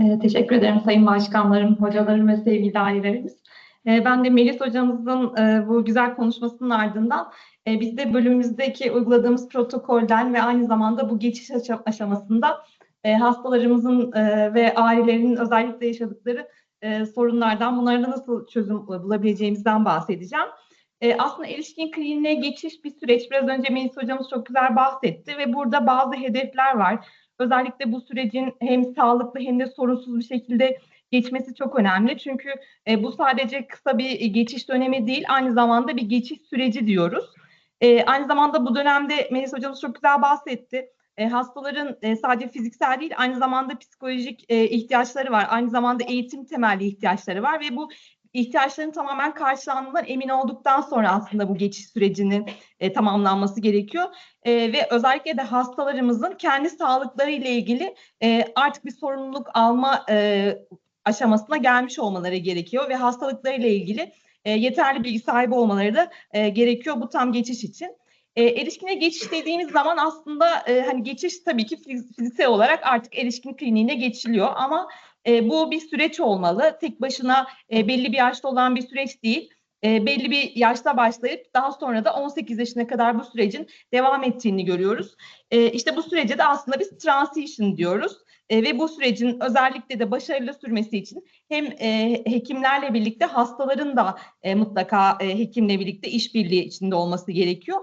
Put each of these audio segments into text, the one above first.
Ee, teşekkür ederim sayın başkanlarım, hocalarım ve sevgili ailelerimiz. Ee, ben de Melis hocamızın e, bu güzel konuşmasının ardından e, biz de bölümümüzdeki uyguladığımız protokolden ve aynı zamanda bu geçiş aşa- aşamasında e, hastalarımızın e, ve ailelerin özellikle yaşadıkları sorunlardan, bunlara nasıl çözüm bulabileceğimizden bahsedeceğim. Aslında erişkin kliniğe geçiş bir süreç. Biraz önce Melis hocamız çok güzel bahsetti ve burada bazı hedefler var. Özellikle bu sürecin hem sağlıklı hem de sorunsuz bir şekilde geçmesi çok önemli. Çünkü e, bu sadece kısa bir geçiş dönemi değil, aynı zamanda bir geçiş süreci diyoruz. E, aynı zamanda bu dönemde Melis hocamız çok güzel bahsetti. E, hastaların e, sadece fiziksel değil, aynı zamanda psikolojik e, ihtiyaçları var. Aynı zamanda eğitim temelli ihtiyaçları var ve bu ihtiyaçların tamamen karşılandığından emin olduktan sonra aslında bu geçiş sürecinin e, tamamlanması gerekiyor. E, ve özellikle de hastalarımızın kendi sağlıkları ile ilgili e, artık bir sorumluluk alma e, aşamasına gelmiş olmaları gerekiyor ve hastalıkları ile ilgili e, yeterli bilgi sahibi olmaları da e, gerekiyor bu tam geçiş için. E, erişkine geçiş dediğimiz zaman aslında e, hani geçiş tabii ki fiziksel olarak artık erişkin kliniğine geçiliyor ama e, bu bir süreç olmalı. Tek başına e, belli bir yaşta olan bir süreç değil. E, belli bir yaşta başlayıp daha sonra da 18 yaşına kadar bu sürecin devam ettiğini görüyoruz. E, işte bu sürece de aslında biz transition diyoruz. E, ve bu sürecin özellikle de başarılı sürmesi için hem e, hekimlerle birlikte hastaların da e, mutlaka e, hekimle birlikte işbirliği içinde olması gerekiyor.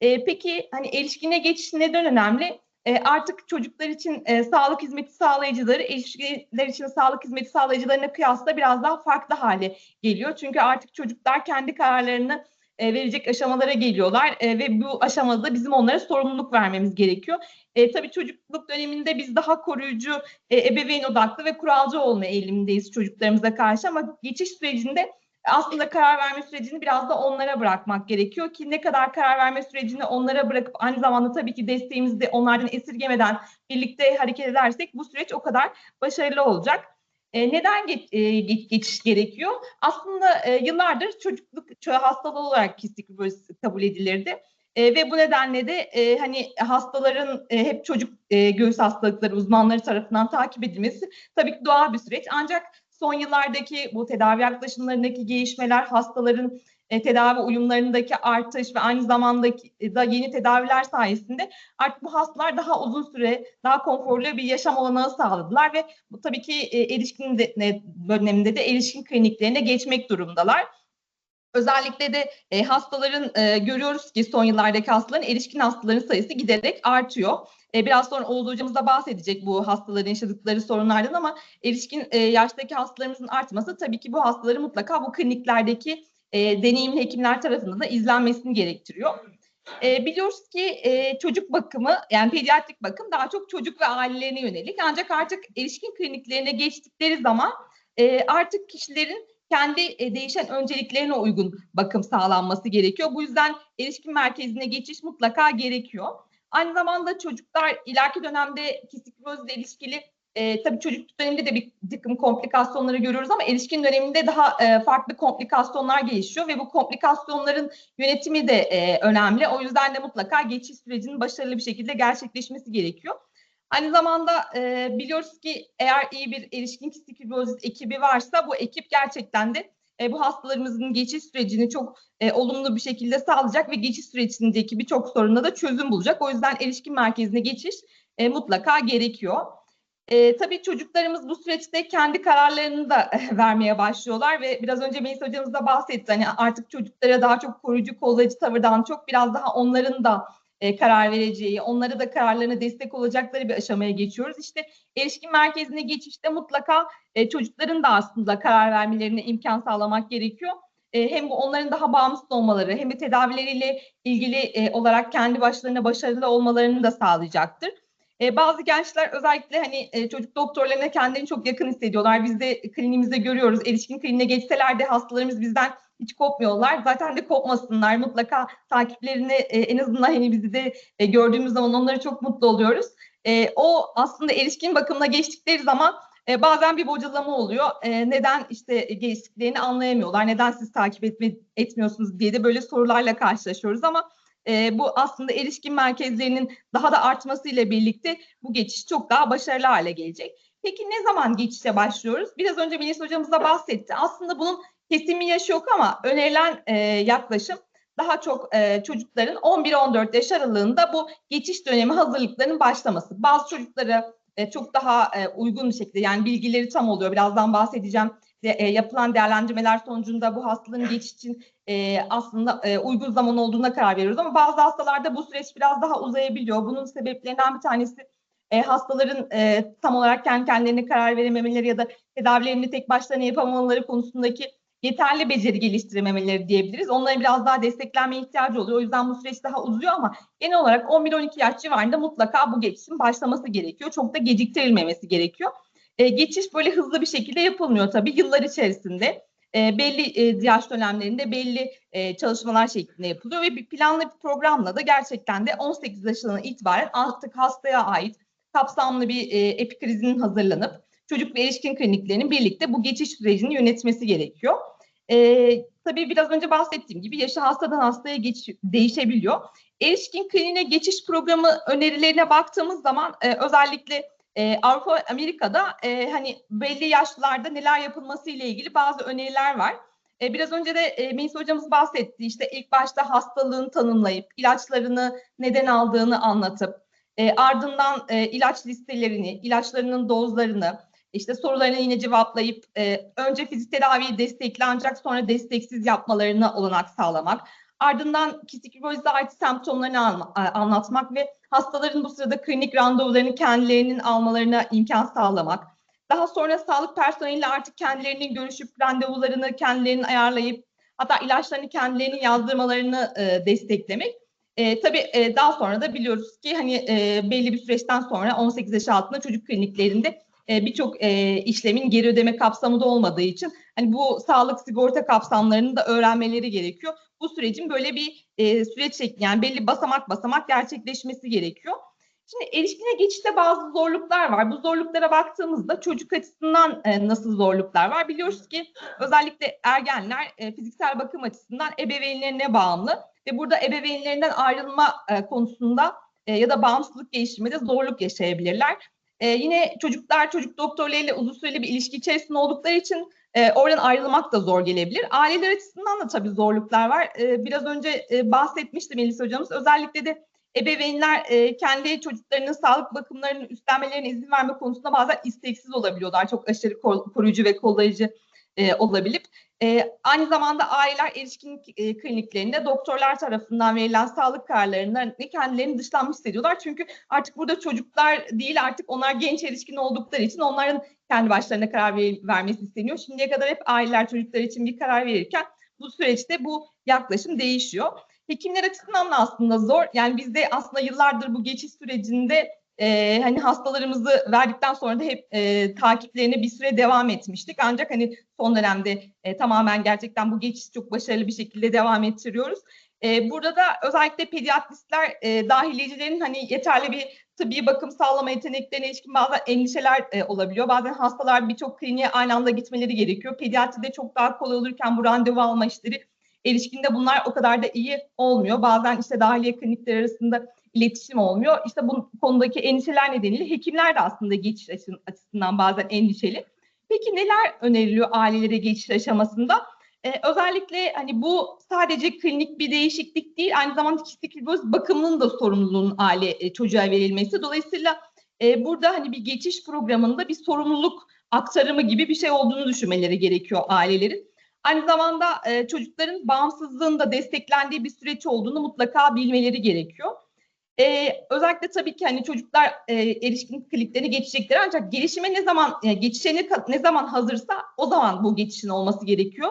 E, peki hani erişkine geçiş neden önemli? E, artık çocuklar için e, sağlık hizmeti sağlayıcıları, erişkinler için sağlık hizmeti sağlayıcılarına kıyasla biraz daha farklı hale geliyor. Çünkü artık çocuklar kendi kararlarını e, verecek aşamalara geliyorlar e, ve bu aşamada bizim onlara sorumluluk vermemiz gerekiyor. E, tabii çocukluk döneminde biz daha koruyucu, e, ebeveyn odaklı ve kuralcı olma eğilimindeyiz çocuklarımıza karşı ama geçiş sürecinde aslında karar verme sürecini biraz da onlara bırakmak gerekiyor ki ne kadar karar verme sürecini onlara bırakıp aynı zamanda tabii ki desteğimizi de onlardan esirgemeden birlikte hareket edersek bu süreç o kadar başarılı olacak. E, neden geç, e, geç, geçiş gerekiyor? Aslında e, yıllardır çocukluk hastalığı olarak kistik kabul edilirdi. E, ve bu nedenle de e, hani hastaların e, hep çocuk e, göğüs hastalıkları uzmanları tarafından takip edilmesi tabii ki doğal bir süreç. Ancak son yıllardaki bu tedavi yaklaşımlarındaki gelişmeler, hastaların e, tedavi uyumlarındaki artış ve aynı zamanda e, da yeni tedaviler sayesinde artık bu hastalar daha uzun süre, daha konforlu bir yaşam olanağı sağladılar ve bu tabii ki e, erişkin de, ne, döneminde de erişkin kliniklerine geçmek durumdalar. Özellikle de e, hastaların e, görüyoruz ki son yıllardaki hastaların erişkin hastaların sayısı giderek artıyor. E, biraz sonra Oğuz hocamız da bahsedecek bu hastaların yaşadıkları sorunlardan ama erişkin e, yaştaki hastalarımızın artması tabii ki bu hastaları mutlaka bu kliniklerdeki e, deneyimli hekimler tarafından da izlenmesini gerektiriyor. E, biliyoruz ki e, çocuk bakımı yani pediatrik bakım daha çok çocuk ve ailelerine yönelik ancak artık erişkin kliniklerine geçtikleri zaman e, artık kişilerin kendi e, değişen önceliklerine uygun bakım sağlanması gerekiyor. Bu yüzden erişkin merkezine geçiş mutlaka gerekiyor. Aynı zamanda çocuklar ileriki dönemde ile ilişkili e, tabii çocukluk döneminde de bir takım komplikasyonları görüyoruz ama erişkin döneminde daha e, farklı komplikasyonlar gelişiyor ve bu komplikasyonların yönetimi de e, önemli. O yüzden de mutlaka geçiş sürecinin başarılı bir şekilde gerçekleşmesi gerekiyor. Aynı zamanda e, biliyoruz ki eğer iyi bir erişkin kistik ekibi varsa bu ekip gerçekten de e, bu hastalarımızın geçiş sürecini çok e, olumlu bir şekilde sağlayacak ve geçiş sürecindeki birçok soruna da çözüm bulacak. O yüzden erişkin merkezine geçiş e, mutlaka gerekiyor. E, tabii çocuklarımız bu süreçte kendi kararlarını da vermeye başlıyorlar ve biraz önce Melis hocamız da bahsetti. Hani artık çocuklara daha çok koruyucu, kollayıcı tavırdan çok biraz daha onların da e, karar vereceği, onlara da kararlarına destek olacakları bir aşamaya geçiyoruz. İşte erişkin merkezine geçişte mutlaka e, çocukların da aslında karar vermelerine imkan sağlamak gerekiyor. E, hem onların daha bağımsız olmaları hem de tedavileriyle ilgili e, olarak kendi başlarına başarılı olmalarını da sağlayacaktır. E, bazı gençler özellikle hani e, çocuk doktorlarına kendilerini çok yakın hissediyorlar. Biz de kliniğimizde görüyoruz. Erişkin kliniğine geçseler de hastalarımız bizden hiç kopmuyorlar. Zaten de kopmasınlar. Mutlaka takiplerini e, en azından hani bizi de e, gördüğümüz zaman onları çok mutlu oluyoruz. E, o aslında erişkin bakımına geçtikleri zaman e, bazen bir bocalama oluyor. E, neden işte geçtiklerini anlayamıyorlar. Neden siz takip etme, etmiyorsunuz diye de böyle sorularla karşılaşıyoruz ama e, bu aslında erişkin merkezlerinin daha da artmasıyla birlikte bu geçiş çok daha başarılı hale gelecek. Peki ne zaman geçişe başlıyoruz? Biraz önce Melis hocamız da bahsetti. Aslında bunun kesimi yaşı yok ama önerilen e, yaklaşım daha çok e, çocukların 11-14 yaş aralığında bu geçiş dönemi hazırlıklarının başlaması. Bazı çocuklara e, çok daha e, uygun bir şekilde yani bilgileri tam oluyor. Birazdan bahsedeceğim. De, e, yapılan değerlendirmeler sonucunda bu hastalığın geçiş için e, aslında e, uygun zaman olduğuna karar veriyoruz. Ama bazı hastalarda bu süreç biraz daha uzayabiliyor. Bunun sebeplerinden bir tanesi e, hastaların e, tam olarak kendi kendilerine karar verememeleri ya da tedavilerini tek başlarına yapamamaları konusundaki yeterli beceri geliştirememeleri diyebiliriz. Onlara biraz daha desteklenme ihtiyacı oluyor. O yüzden bu süreç daha uzuyor ama genel olarak 11-12 yaş civarında mutlaka bu geçişin başlaması gerekiyor. Çok da geciktirilmemesi gerekiyor. E, geçiş böyle hızlı bir şekilde yapılmıyor tabii. Yıllar içerisinde e, belli e, yaş dönemlerinde belli e, çalışmalar şeklinde yapılıyor ve bir planlı bir programla da gerçekten de 18 yaşından itibaren artık hastaya ait kapsamlı bir e, epikrizinin hazırlanıp çocuk ve erişkin kliniklerinin birlikte bu geçiş sürecini yönetmesi gerekiyor. E, tabii biraz önce bahsettiğim gibi yaşı hastadan hastaya geç, değişebiliyor. Erişkin kliniğine geçiş programı önerilerine baktığımız zaman e, özellikle e, Avrupa Amerika'da e, hani belli yaşlarda neler yapılması ile ilgili bazı öneriler var. E, biraz önce de e, Melis hocamız bahsetti. İşte ilk başta hastalığını tanımlayıp ilaçlarını neden aldığını anlatıp e, ardından e, ilaç listelerini, ilaçlarının dozlarını, işte sorularına yine cevaplayıp e, önce fizik tedaviyi destekli ancak sonra desteksiz yapmalarına olanak sağlamak. Ardından kistik fibrozize ait semptomlarını anla, anlatmak ve hastaların bu sırada klinik randevularını kendilerinin almalarına imkan sağlamak. Daha sonra sağlık personeliyle artık kendilerinin görüşüp randevularını kendilerinin ayarlayıp hatta ilaçlarını kendilerinin yazdırmalarını e, desteklemek. E, tabii e, daha sonra da biliyoruz ki hani e, belli bir süreçten sonra 18 yaş altında çocuk kliniklerinde e, birçok e, işlemin geri ödeme kapsamı da olmadığı için hani bu sağlık sigorta kapsamlarını da öğrenmeleri gerekiyor. Bu sürecin böyle bir e, süreç şekli yani belli basamak basamak gerçekleşmesi gerekiyor. Şimdi erişkine geçişte bazı zorluklar var. Bu zorluklara baktığımızda çocuk açısından e, nasıl zorluklar var? Biliyoruz ki özellikle ergenler fiziksel bakım açısından ebeveynlerine bağımlı ve burada ebeveynlerinden ayrılma konusunda ya da bağımsızlık geliştirmede zorluk yaşayabilirler. E, yine çocuklar çocuk doktorlarıyla uzun süreli bir ilişki içerisinde oldukları için e, oradan ayrılmak da zor gelebilir. Aileler açısından da tabii zorluklar var. E, biraz önce e, bahsetmişti Melis hocamız. Özellikle de ebeveynler e, kendi çocuklarının sağlık bakımlarının üstlenmelerine izin verme konusunda bazen isteksiz olabiliyorlar. Çok aşırı koruyucu ve kollayıcı e, olabilip. E, aynı zamanda aileler erişkin e, kliniklerinde doktorlar tarafından verilen sağlık kararlarından kendilerini dışlanmış hissediyorlar. Çünkü artık burada çocuklar değil artık onlar genç erişkin oldukları için onların kendi başlarına karar ver, vermesi isteniyor. Şimdiye kadar hep aileler çocuklar için bir karar verirken bu süreçte bu yaklaşım değişiyor. Hekimler açısından da aslında zor. Yani biz de aslında yıllardır bu geçiş sürecinde e, hani hastalarımızı verdikten sonra da hep e, takiplerine bir süre devam etmiştik. Ancak hani son dönemde e, tamamen gerçekten bu geçiş çok başarılı bir şekilde devam ettiriyoruz. E, burada da özellikle pediatristler e, dahiliyecilerin hani yeterli bir tıbbi bakım sağlama yeteneklerine ilişkin bazen endişeler e, olabiliyor. Bazen hastalar birçok kliniğe aynı anda gitmeleri gerekiyor. Pediatride çok daha kolay olurken bu randevu alma işleri erişkinde bunlar o kadar da iyi olmuyor. Bazen işte dahiliye klinikler arasında iletişim olmuyor. İşte bu konudaki endişeler nedeniyle hekimler de aslında geçiş açısından bazen endişeli. Peki neler öneriliyor ailelere geçiş aşamasında? Ee, özellikle hani bu sadece klinik bir değişiklik değil, aynı zamanda kistik fibroz bakımının da sorumluluğunun aile e, çocuğa verilmesi. Dolayısıyla e, burada hani bir geçiş programında bir sorumluluk aktarımı gibi bir şey olduğunu düşünmeleri gerekiyor ailelerin. Aynı zamanda e, çocukların bağımsızlığın da desteklendiği bir süreç olduğunu mutlaka bilmeleri gerekiyor. Ee, özellikle tabii ki hani çocuklar e, erişkin kliklerini geçecektir ancak gelişime ne zaman e, geçişe ne, ne zaman hazırsa o zaman bu geçişin olması gerekiyor.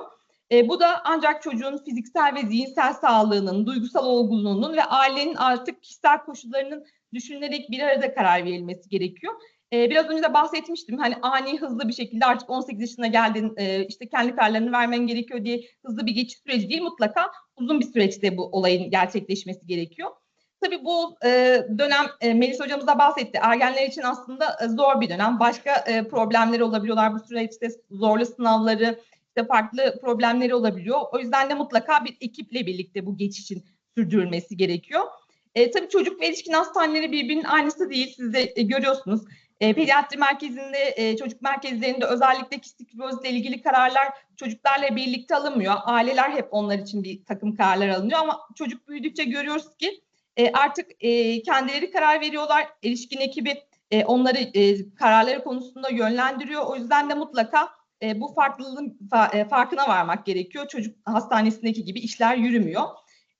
E, bu da ancak çocuğun fiziksel ve zihinsel sağlığının, duygusal olgunluğunun ve ailenin artık kişisel koşullarının düşünülerek bir arada karar verilmesi gerekiyor. E, biraz önce de bahsetmiştim hani ani hızlı bir şekilde artık 18 yaşına geldin e, işte kendi kararlarını vermen gerekiyor diye hızlı bir geçiş süreci değil mutlaka uzun bir süreçte bu olayın gerçekleşmesi gerekiyor. Tabii bu e, dönem e, Melis hocamız da bahsetti. Ergenler için aslında e, zor bir dönem. Başka e, problemleri olabiliyorlar. Bu süreçte zorlu sınavları, işte farklı problemleri olabiliyor. O yüzden de mutlaka bir ekiple birlikte bu geçişin sürdürülmesi gerekiyor. E, tabii çocuk ve erişkin hastaneleri birbirinin aynısı değil. Siz de e, görüyorsunuz. E, pediatri merkezinde, e, çocuk merkezlerinde özellikle kistik fibrozla ilgili kararlar çocuklarla birlikte alınmıyor. Aileler hep onlar için bir takım kararlar alınıyor ama çocuk büyüdükçe görüyoruz ki e, artık e, kendileri karar veriyorlar. Erişkin ekibi e, onları e, kararları konusunda yönlendiriyor. O yüzden de mutlaka e, bu farklılığın fa, e, farkına varmak gerekiyor. Çocuk hastanesindeki gibi işler yürümüyor.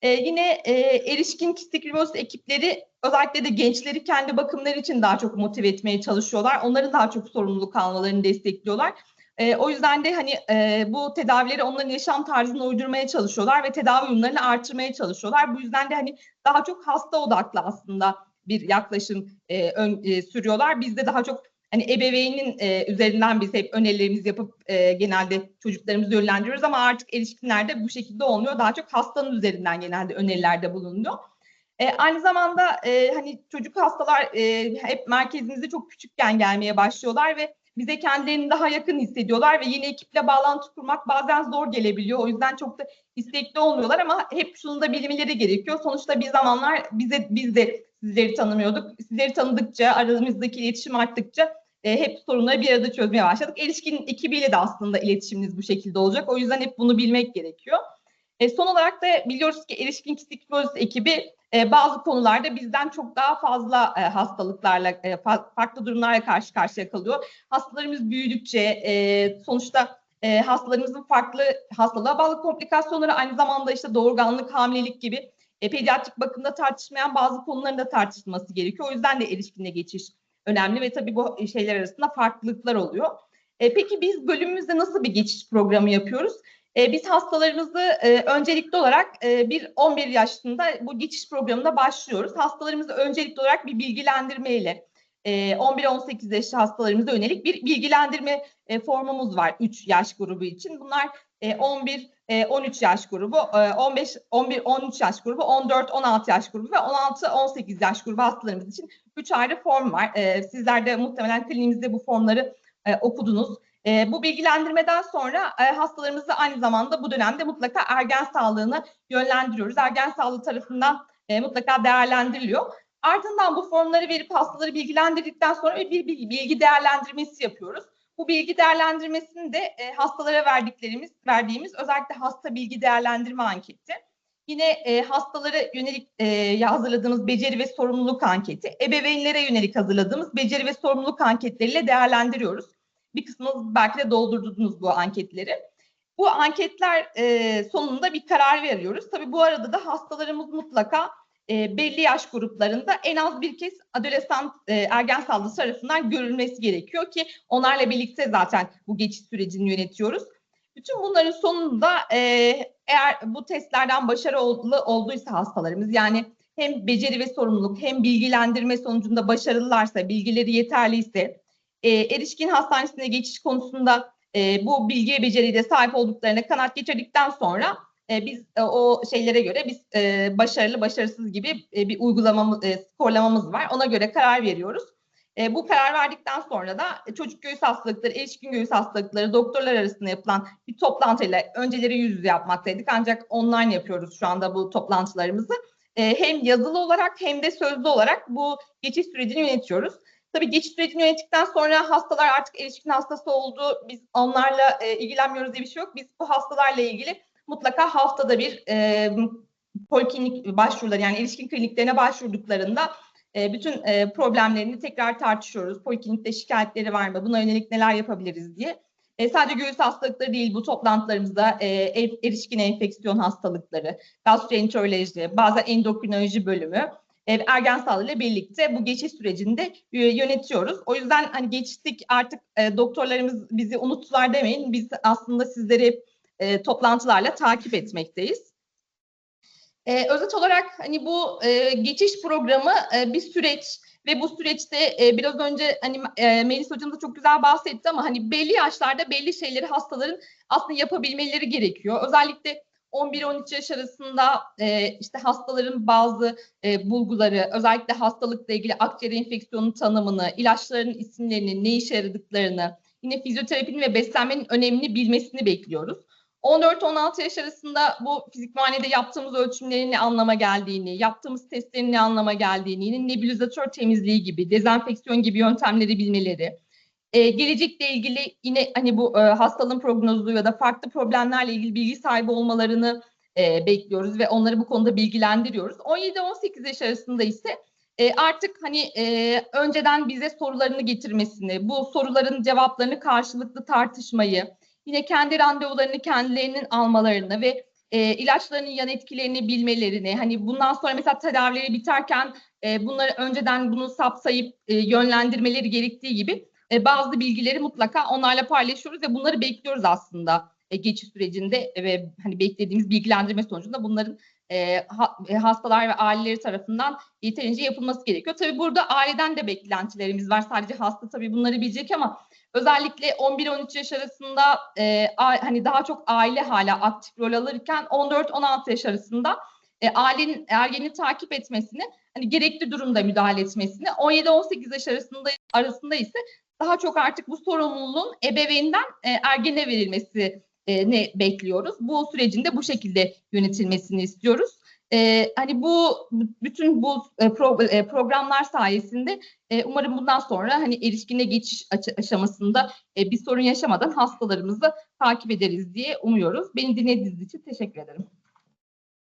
E, yine e, erişkin kistik fibroz ekipleri özellikle de gençleri kendi bakımları için daha çok motive etmeye çalışıyorlar. Onların daha çok sorumluluk almalarını destekliyorlar. E, o yüzden de hani e, bu tedavileri onların yaşam tarzına uydurmaya çalışıyorlar ve tedavi uyumlarını artırmaya çalışıyorlar. Bu yüzden de hani daha çok hasta odaklı aslında bir yaklaşım e, ön, e, sürüyorlar. Bizde daha çok hani ebeveynin e, üzerinden biz hep önerilerimizi yapıp e, genelde çocuklarımızı yönlendiriyoruz ama artık erişkinlerde bu şekilde olmuyor. Daha çok hastanın üzerinden genelde önerilerde bulunuyor. E, aynı zamanda e, hani çocuk hastalar e, hep merkezimize çok küçükken gelmeye başlıyorlar ve bize kendilerini daha yakın hissediyorlar ve yeni ekiple bağlantı kurmak bazen zor gelebiliyor. O yüzden çok da istekli olmuyorlar ama hep şunu da bilmeleri gerekiyor. Sonuçta bir zamanlar bize biz de sizleri tanımıyorduk. Sizleri tanıdıkça, aramızdaki iletişim arttıkça e, hep sorunları bir arada çözmeye başladık. Erişkin ekibiyle de aslında iletişiminiz bu şekilde olacak. O yüzden hep bunu bilmek gerekiyor. E, son olarak da biliyoruz ki erişkin fibroz ekibi e, bazı konularda bizden çok daha fazla e, hastalıklarla, e, fa farklı durumlarla karşı karşıya kalıyor. Hastalarımız büyüdükçe e, sonuçta e, hastalarımızın farklı hastalığa bağlı komplikasyonları aynı zamanda işte doğurganlık, hamilelik gibi e, pediatrik bakımda tartışmayan bazı konuların da tartışılması gerekiyor. O yüzden de erişkinle geçiş önemli ve tabii bu şeyler arasında farklılıklar oluyor. E, peki biz bölümümüzde nasıl bir geçiş programı yapıyoruz? E, biz hastalarımızı e, öncelikli olarak e, bir 11 yaşında bu geçiş programında başlıyoruz. Hastalarımızı öncelikli olarak bir bilgilendirmeyle e, 11-18 yaş hastalarımıza yönelik bir bilgilendirme e, formumuz var 3 yaş grubu için. Bunlar e, 11 e, 13 yaş grubu, e, 15 11 13 yaş grubu, 14 16 yaş grubu ve 16 18 yaş grubu hastalarımız için 3 ayrı form var. E, sizler de muhtemelen kliniğimizde bu formları e, okudunuz. E, bu bilgilendirmeden sonra e, hastalarımızı aynı zamanda bu dönemde mutlaka ergen sağlığına yönlendiriyoruz. Ergen sağlığı tarafından e, mutlaka değerlendiriliyor. Ardından bu formları verip hastaları bilgilendirdikten sonra bir, bir bilgi değerlendirmesi yapıyoruz. Bu bilgi değerlendirmesini de e, hastalara verdiklerimiz, verdiğimiz özellikle hasta bilgi değerlendirme anketi. Yine e, hastalara yönelik e, hazırladığımız beceri ve sorumluluk anketi, ebeveynlere yönelik hazırladığımız beceri ve sorumluluk anketleriyle değerlendiriyoruz. Bir kısmınız belki de doldurdunuz bu anketleri. Bu anketler e, sonunda bir karar veriyoruz. Tabii bu arada da hastalarımız mutlaka e, belli yaş gruplarında en az bir kez adolesan e, ergen sağlığı tarafından görülmesi gerekiyor ki onlarla birlikte zaten bu geçiş sürecini yönetiyoruz. Bütün bunların sonunda e, eğer bu testlerden başarılı olduysa hastalarımız yani hem beceri ve sorumluluk hem bilgilendirme sonucunda başarılılarsa, bilgileri yeterliyse, e, erişkin hastanesine geçiş konusunda e, bu bilgiye beceriye de sahip olduklarına kanat geçirdikten sonra e, biz e, o şeylere göre biz e, başarılı başarısız gibi e, bir uygulamamız, e, skorlamamız var. Ona göre karar veriyoruz. E, bu karar verdikten sonra da çocuk göğüs hastalıkları, erişkin göğüs hastalıkları doktorlar arasında yapılan bir toplantıyla önceleri yüz yüze yapmaktaydık. Ancak online yapıyoruz şu anda bu toplantılarımızı. E, hem yazılı olarak hem de sözlü olarak bu geçiş sürecini yönetiyoruz. Tabii geçiş sürecini yönettikten sonra hastalar artık erişkin hastası oldu. Biz onlarla e, ilgilenmiyoruz diye bir şey yok. Biz bu hastalarla ilgili mutlaka haftada bir e, poliklinik başvuruları yani erişkin kliniklerine başvurduklarında e, bütün e, problemlerini tekrar tartışıyoruz. Poliklinikte şikayetleri var mı? Buna yönelik neler yapabiliriz diye. E, sadece göğüs hastalıkları değil bu toplantılarımızda e, erişkin enfeksiyon hastalıkları, gastroenteroloji, bazen endokrinoloji bölümü, e, ergen sağlığı ile birlikte bu geçiş sürecinde e, yönetiyoruz. O yüzden hani geçtik artık e, doktorlarımız bizi unuttular demeyin. Biz aslında sizleri toplantılarla takip etmekteyiz. Özet olarak hani bu geçiş programı bir süreç ve bu süreçte biraz önce hani Melis hocamız da çok güzel bahsetti ama hani belli yaşlarda belli şeyleri hastaların aslında yapabilmeleri gerekiyor. Özellikle 11-13 yaş arasında e, işte hastaların bazı e, bulguları, özellikle hastalıkla ilgili akciğer enfeksiyonu tanımını, ilaçların isimlerini, ne işe yaradıklarını, yine fizyoterapinin ve beslenmenin önemini bilmesini bekliyoruz. 14-16 yaş arasında bu fizik muayenede yaptığımız ölçümlerin ne anlama geldiğini, yaptığımız testlerin ne anlama geldiğini, nebulizatör temizliği gibi, dezenfeksiyon gibi yöntemleri bilmeleri, e, gelecekle ilgili yine hani bu e, hastalığın prognozu ya da farklı problemlerle ilgili bilgi sahibi olmalarını e, bekliyoruz ve onları bu konuda bilgilendiriyoruz. 17-18 yaş arasında ise e, artık hani e, önceden bize sorularını getirmesini, bu soruların cevaplarını karşılıklı tartışmayı, yine kendi randevularını kendilerinin almalarını ve e, ilaçlarının yan etkilerini bilmelerini, hani bundan sonra mesela tedavileri biterken e, bunları önceden bunu sapsayıp e, yönlendirmeleri gerektiği gibi e, bazı bilgileri mutlaka onlarla paylaşıyoruz ve bunları bekliyoruz aslında e, geçiş sürecinde ve hani beklediğimiz bilgilendirme sonucunda bunların e, e, hastalar ve aileleri tarafından yeterince yapılması gerekiyor. Tabii burada aileden de beklentilerimiz var. Sadece hasta tabii bunları bilecek ama özellikle 11-13 yaş arasında e, a, hani daha çok aile hala aktif rol alırken 14-16 yaş arasında e, ailenin ergeni takip etmesini, hani gerekli durumda müdahale etmesini, 17-18 yaş arasında arasında ise daha çok artık bu sorumluluğun ebeveynden e, ergene verilmesi e, ne bekliyoruz. Bu sürecin de bu şekilde yönetilmesini istiyoruz. E, hani bu bütün bu e, pro, e, programlar sayesinde e, umarım bundan sonra hani erişkine geçiş aşamasında e, bir sorun yaşamadan hastalarımızı takip ederiz diye umuyoruz. Beni dinlediğiniz için teşekkür ederim.